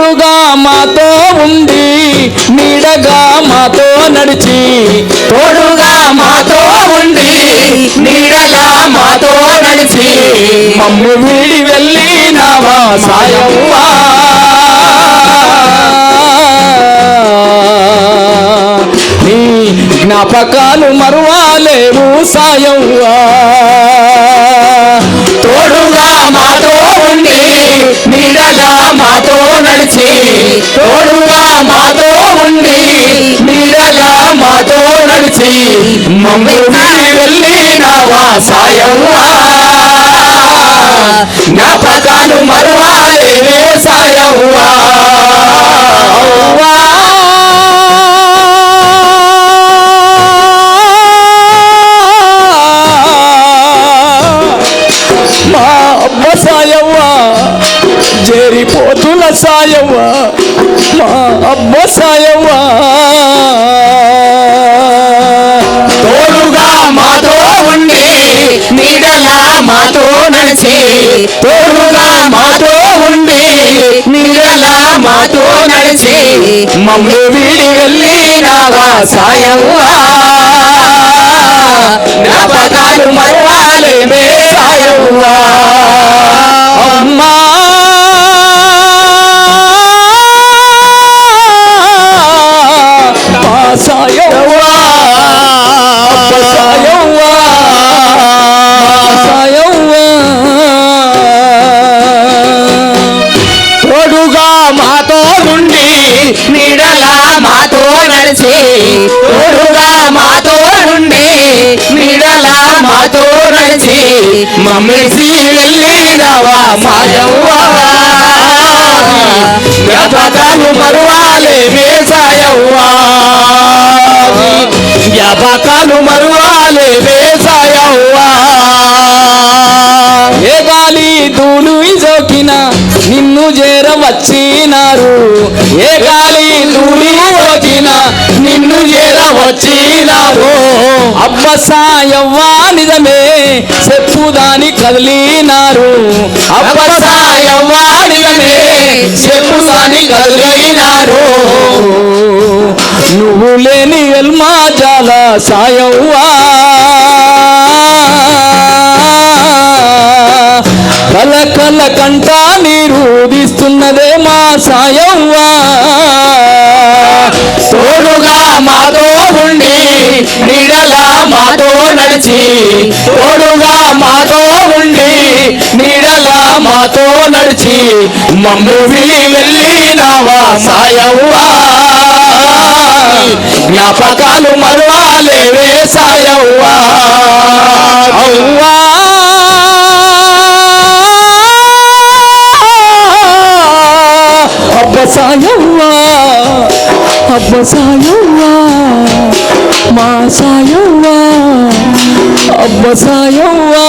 తోడుగా మాతో ఉండి నీడగా మాతో నడిచి తోడుగా మాతో ఉండి నీడగా మాతో నడిచి మమ్ము వీడి వెళ్ళినావా సాయవ్వా? నీ జ్ఞాపకాలు మరువాలేవు సాయవ్వా. తోడుగా మాతో ఉండి నీడగా మా నడిచి మమ్మల్ని వెళ్ళినావా సాయవ్వా జ్ఞాపకాలు మరువాలేవే సాయవ్వా మా అమ్మ సాయవ్వా జేరిపోతుల సాయవ్వా మా అమ్మ సాయవ్వా తోడుగా మాతో ఉండి నీడగా మాతో నడిచి మమ్మల్ని వీడి వెళ్ళి వెళ్ళినావా సాయవ్వా. జ్ఞాపకాలు మరవాలేమే ఉండి మాతో నడిచి తోడుగా మాతో ఉండి నీడలా మాతో నడిచి మమ్మల్ని వెళ్ళినవా మాయవ్వా. జ్ఞాపకాలు మరువాలే వేసాయవ్వా. జ్ఞాపకాలు మరువాలే వేసాయవ్వా. ఏ గాలి దూలు ఇజోకినా నిన్ను చేర వచ్చినారు. ఏ గాలి దూలి వచ్చిన నిన్ను చేర వచ్చినారు. అబ్బ సాయవ్వా నిజమే చెప్పుదాని కదిలినారు. అబ్బ సాయవ్వ నిజమే చెప్పుదాని కదిలినారు. నువ్వు లేని ఎల్మా జాల సాయవ్వా. కల కల కంటా చేస్తున్నదే మా సాయవ్వా. తోడుగా మాతో ఉండి నీడలా మాతో నడిచి తోడుగా మాతో ఉండి నీడలా మాతో నడిచి మమ్మల్ని వెళ్ళినావా సాయవ్వా. జ్ఞాపకాలు మరువాలేవే సాయవ్వా. అవ్వా. సాయవ్వా అబ్బ సాయవ్వా మా సాయవ్వా అబ్బ సాయవ్వా.